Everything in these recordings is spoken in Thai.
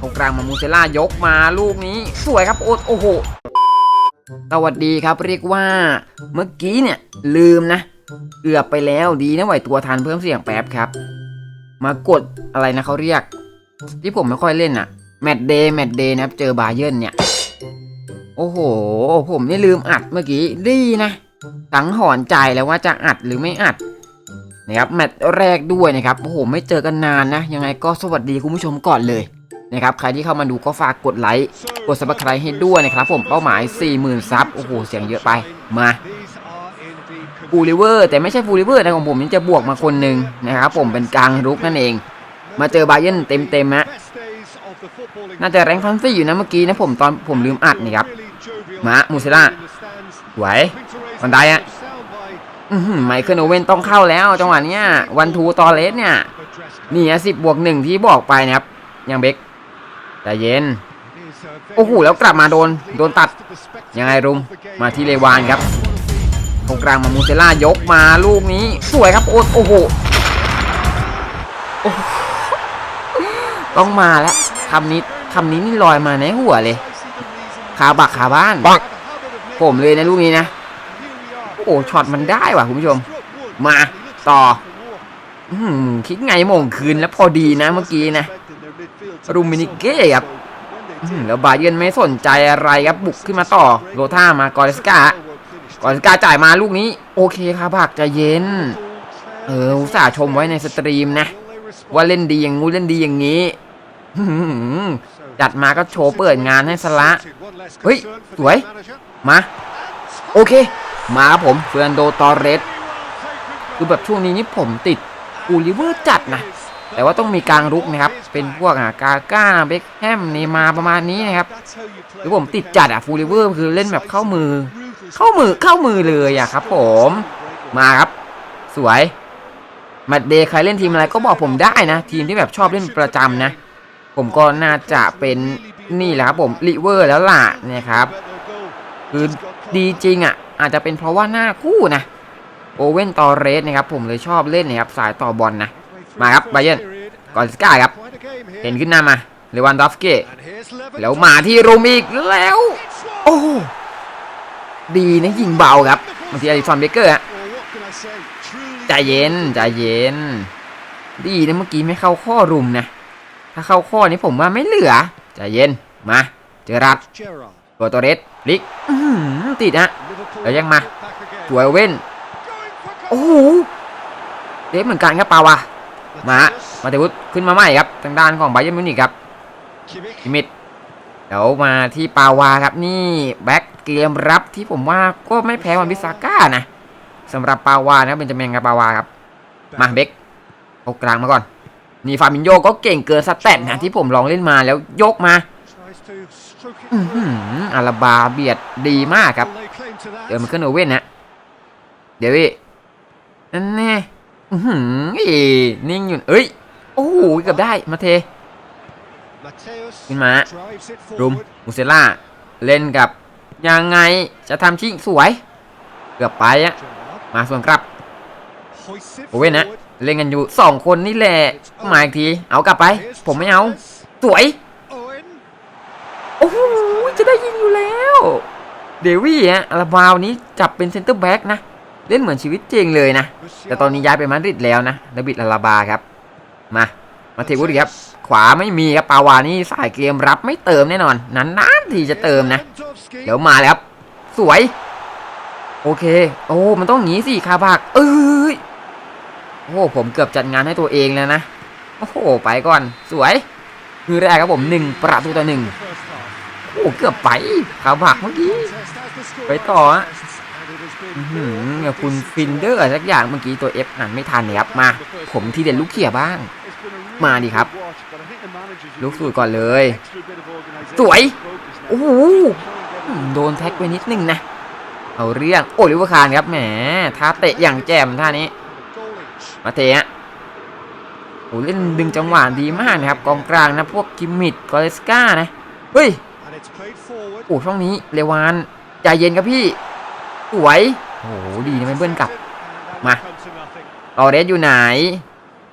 ตรงกลางมามูเซล่ายกมาลูกนี้ สวยครับ โอ้โหสวัสดีครับเรียกว่าเมื่อกี้เนี่ยลืมนะเกือบไปแล้วดีนะไหวตัวทันเพิ่มเสียงแป๊บครับ มากดอะไรนะเขาเรียก ที่ผมไม่ค่อยเล่นอะแมตเดย์แมตเดย์นะครับเจอบาเยิร์นเนี่ย โอ้โห ผมนี่ลืมอัดเมื่อกี้ดีนะสังหรณ์ใจแล้วว่าจะอัดหรือไม่อัด นะครับแมตช์แรกด้วยนะครับโอ้โหไม่เจอกันนานนะ ยังไงก็สวัสดีคุณผู้ชมก่อนเลยนะครับใครที่เข้ามาดูก็ฝากกดไลค์กดซับสไครต์ให้ด้วยนะครับผมเป้าหมาย 40,000 ซับโอ้โหเสียงเยอะไปมาฟูลิเวอร์แต่ไม่ใช่ฟูลิเวอร์นะของผมนี่จะบวกมาคนหนึ่งนะครับผมเป็นกลางรุกนั่นเอง มาเจอบาเยิร์นเต็มๆนะน่าจะแรงฟันซี่อยู่นะเมื่อกี้นะผมตอนผมลืมอัดนี่ครับมามูเซล่าไหววันไดอะอื้อหือ ไมเคิลโอเว่นต้องเข้าแล้ว จังหวะเนี้ยวันทูตอเลสเนี่ยนี่ฮะสิบบวกหนึ่งที่บอกไปนะครับ ยังเบกใจเย็น โอ้โหแล้วกลับมาโดนโดนตัด ยังไงรุมมาที่เลวานครับตรงกลางมามูเซล่ายกมาลูกนี้ สวยครับโอ้โอ้โหโอ้โหต้องมาแล้วคำนี้คำนี้นี่ลอยมาในหัวเลยขาบักขาบ้านปักผมเลยนะลูกนี้นะ โอ้ช็อตมันได้ว่ะคุณผู้ชม มาต่ออืมคิดไงมงคืนแล้วพอดีนะเมื่อกี้นะ รูมินิเก้ครับแล้วบาเยนไม่สนใจอะไรครับบุกขึ้นมาต่อโรท่ามากอริสกากอริสกาจ่ายมาลูกนี้ โอเคครับบักใจเย็น เอออุตส่าห์ชมไว้ในสตรีมนะ ว่าเล่นดีอย่างงูเล่นดีอย่างนี้จัดมาก็โชว์เปิดงานให้สละ เฮ้ย สวย มา โอเค มาผมเฟร์นโดตอเรสคือแบบช่วงนี้นี่ผมติดอูลิเวอร์จัดนะ แต่ว่าต้องมีกลางรุกนะครับ เป็นพวกอะกาก้าเบคแฮมเนมาประมาณนี้นะครับคือผมติดจัดอะฟูลิเวอร์คือเล่นแบบเข้ามือ เข้ามือเข้ามือเลยอะครับ ผมมาครับ สวยมตช์เดย์ใครเล่นทีมอะไรก็บอกผมได้นะ ทีมที่แบบชอบเล่นประจำนะ ผมก็น่าจะเป็นนี่แหละครับผมลิเวอร์แล้วล่ะนะครับคือดีจริงอะ อาจจะเป็นเพราะว่าหน้าคู่นะโอเว่นตอเรสนะครับผมเลยชอบเล่นนะครับสายต่อบอลนะมาครับไบเยร์นกอร์สกาครับเห็นขึ้นหน้ามาเลวันดอฟสกี้แล้วมาที่รูมอีกแล้ว โอ้ดีนะยิงเบาครับบางทีอลิซอนเบเกอร์ฮะใจเย็นใจเย็น ดีนะเมื่อกี้ไม่เข้าข้อรุมนะ ถ้าเข้าข้อนี้ผมว่าไม่เหลือใจเย็นมา เจอรัด ตัวตัวเรสลิกอื้อหือติดฮะแล้วยังมาสวยโอเว่นโอ้โหเดฟเหมือนกันครับปาวะมามาเตวุฒขึ้นมาใหม่ครับทางด้านของไบเยร์นมิวนิกครับคิมิดเดี๋ยวมาที่ปาวาครับนี่แบ็กเกมรับที่ผมว่าก็ไม่แพ้วันพิซาก้านะสำหรับปาวานะเป็นจำเป็นกับปาวาครับ มาเบกเอากลางมาก่อน นี่ฟามินโยก็เก่งเกินสแตทนะที่ผมลองเล่นมาแล้วยกมา อื้อาราบาเบียดดีมากครับ เดี๋ยวมันขึ้นโอเว่นนะเดี๋ยวพี่นั่นแน่อืมนิ่งอยู่เอ้ย โอ้โหเกือบได้มาเทขึ้นมารุมมูเซล่า เล่นกับ ยังไงจะทำชิงสวย เกือบไปอะมาส่วนครับโอเว่นนะ เล่นกันอยู่สองคนนี่แหละมาอีกที เอากลับไป ผมไม่เอา สวย ได้ยิงอยู่แล้ว เดวี่ฮะอาราบาวนี้จับเป็นเซนเตอร์แบ็กนะ เล่นเหมือนชีวิตจริงเลยนะ แต่ตอนนี้ย้ายไปมาดริดแล้วนะดาบิดอาราบาครับ มา มาเทวุฒิครับ ขวาไม่มีครับปาวานี่สายเกมรับไม่เติมแน่นอนนานๆทีจะเติมนะ เดี๋ยวมาแล้วครับ สวย โอเค โอ้ มันต้องงี้สิคาบากเอ้ย โอ้ ผมเกือบจัดงานให้ตัวเองแล้วนะ โอ้โห ไปก่อน สวย คือแรกครับผมหนึ่งประตูต่อหนึ่ง โอ้เกือบไปขาบักเมื่อกี้ ไปต่อฮะหือคุณฟินเดอร์สักอย่างเมื่อกี้ตัวเอฟอ่านไม่ทันเนี่ยครับ มา ผมที่เด่นลูกเขี่ยบ้าง มาดิครับ ลูกสูตรก่อนเลย สวย โอ้โหโดนแท็กไปนิดนึงนะ เอาเรื่อง โอ้ลิเวอร์คานครับ แหม ท่าเตะอย่างแจ่มท่านี้ มาเตะฮะโอ้เล่นดึงจังหวะดีมากนะครับ กองกลางนะ พวกกิมมิดกอเลสกานะ เฮ้ย โอ้ช่องนี้เลวานใจเย็นครับพี่ สวยโอ้โหดีนะไม่เบิ้ลกลับ มาตอเรสอยู่ไหน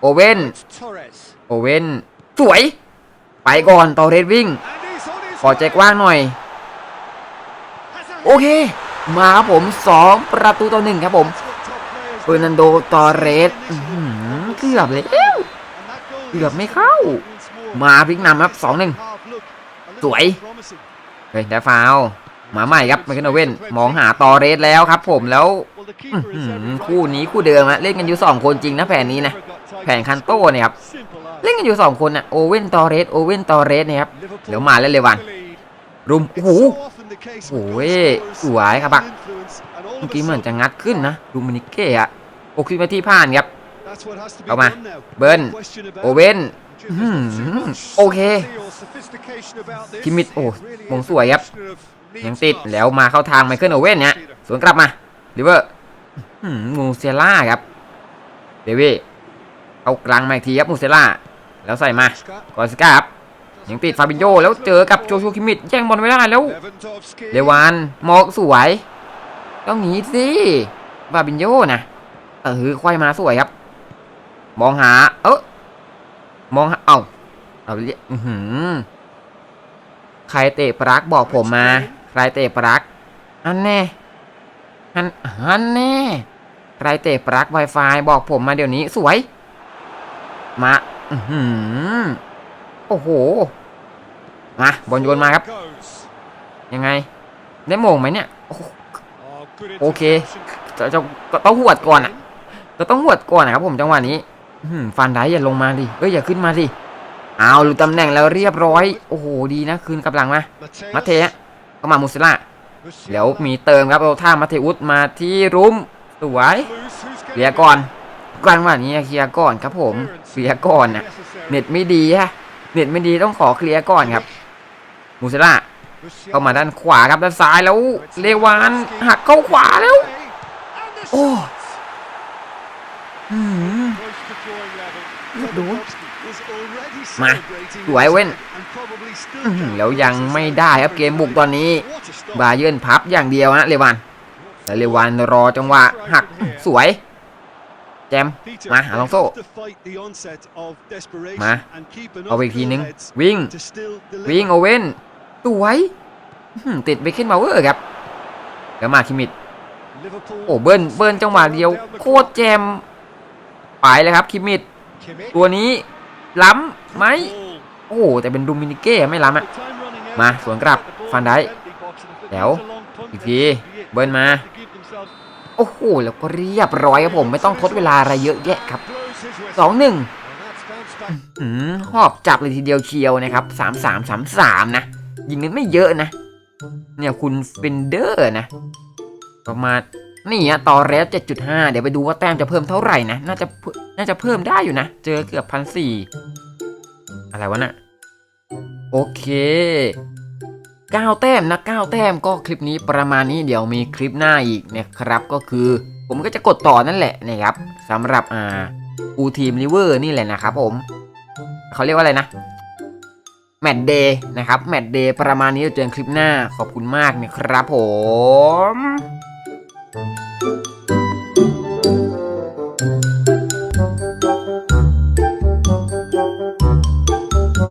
โอเว่น โอเว่น สวย ไปก่อนตอเรสวิ่ง ขอใจกว้างหน่อย โอเค มาครับผม 2 ประตูต่อหนึ่งครับผมเฟอร์นันโดตอเรสอื้อหือเกือบเลยเกือบไม่เข้า มาพลิกนำครับสองหนึ่ง สวย เฮ้ยได้ฟาวล์มาใหม่ครับไมเคิลโอเว่นมองหาตอเรสแล้วครับผมแล้วอื้อหือคู่นี้คู่เดิมอะเล่นกันอยู่ 2 คนจริงนะแผนนี้นะแผนคันโต้เนี่ยครับเล่นกันอยู่ 2 คนอะโอเว่นตอเรสโอเว่นตอเรสเนี่ยครับเดี๋ยวมาแล้วเลยวันรุมโอ้โหโอ้โหสวยครับบักเมื่อกี้เหมือนจะงัดขึ้นนะดูมินิเก้อะโอคิมาที่ผ่านครับเอามาเบิ้ลโอเว่นอื้อหือ โอเคคิมิตโอ้มงสวยครับ ยังติดแล้วมาเข้าทางไมเคิลโอเว่นเนี่ยสวนกลับมาลิเวอร์อื้อหือมูเซล่าครับเดวี่เอากลางมาอีกทีครับมูเซล่าแล้วใส่มากอนสก้าครับยังติดฟาบินโยแล้วเจอกับโจชูคิมิตแย่งบอลไม่ได้แล้วเดวานมอกสวยต้องหนีสิฟาบินโยนะเออควายมาสวยครับ มองหา เออ มองเอ้าเอาเรียอื้อหือใครเตะปลักบอกผมมา ใครเตะปลักอันแน่อันอันแน่ใครเตะปลัก Wi-Fi บอกผมมาเดี๋ยวนี้สวย มา อื้อหือโอ้โห มาบอลโยนมาครับ ยังไง ได้โมงไหมเนี่ย โอเคจะจะก็ต้องหวดก่อนอะก็ต้องหวดก่อนนะครับผมจังหวะนี้ ฟันได้อย่าลงมาดิเอ้ยอย่าขึ้นมาดิเอารู้ตำแหน่งแล้วเรียบร้อยโอ้โหดีนะคืนกำลังมามาเทะก็มามุสล่าแล้วมีเติมครับเอาท่ามาเทอุสมาที่รุมสวยเคลียร์ก่อนกลางวันนี้เคลียร์ก่อนครับผมเคลียร์ก่อนนะเน็ตไม่ดีฮะเน็ตไม่ดีต้องขอเคลียร์ก่อนครับมุสล่าเข้ามาด้านขวาครับด้านซ้ายแล้วเลวานหักเข้าขวาแล้ว โอ้หืม ดู มาสวยเว้นแล้วยังไม่ได้ครับเกมบุกตอนนี้ บาเยิร์นพับอย่างเดียวนะเลวานแต่เลวานรอจังหวะหักสวย แจม มาอลองโซ่ มา เอาอีกทีนึง วิ่ง วิ่งโอเว่นสวยติดไปขึ้นมาเวอร์ครับแล้วมาคิมิดโอ้เบิ้ลเบิ้ลจังหวะเดียว โคตรแจม ไปเลยครับคิมิด ตัวนี้ล้ำไหมโอ้แต่เป็นดูมินิเก้ไม่ล้ำอะมาสวนกลับฟันได้แถวอีกทีเบิ้ลมาโอ้โหแล้วก็เรียบร้อยครับผมไม่ต้องทดเวลาอะไรเยอะแยะครับสองหนึ่งหืมหอบจับเลยทีเดียวเชียวนะครับสามสามสามสามนะยิงนั้นไม่เยอะนะ เนี่ยคุณฟินเดอร์นะ ประมาณ นี่อะต่อแรสเจ็ดจุดห้าเดี๋ยวไปดูว่าแต้มจะเพิ่มเท่าไหร่นะ น่าจะเพิ่มน่าจะเพิ่มได้อยู่นะ เจอเกือบพันสี่อะไรวะน่ะ โอเคเก้าแต้มนะเก้าแต้มก็คลิปนี้ประมาณนี้เดี๋ยวมีคลิปหน้าอีกนะครับ ก็คือ ผมก็จะกดต่อนั่นแหละนะครับสำหรับอ่าอูทีมลิเวอร์นี่แหละนะครับผมเขาเรียกว่าอะไรนะแมตเดย์นะครับแมตเดย์ประมาณนี้เจอกันคลิปหน้าขอบคุณมากนะครับผม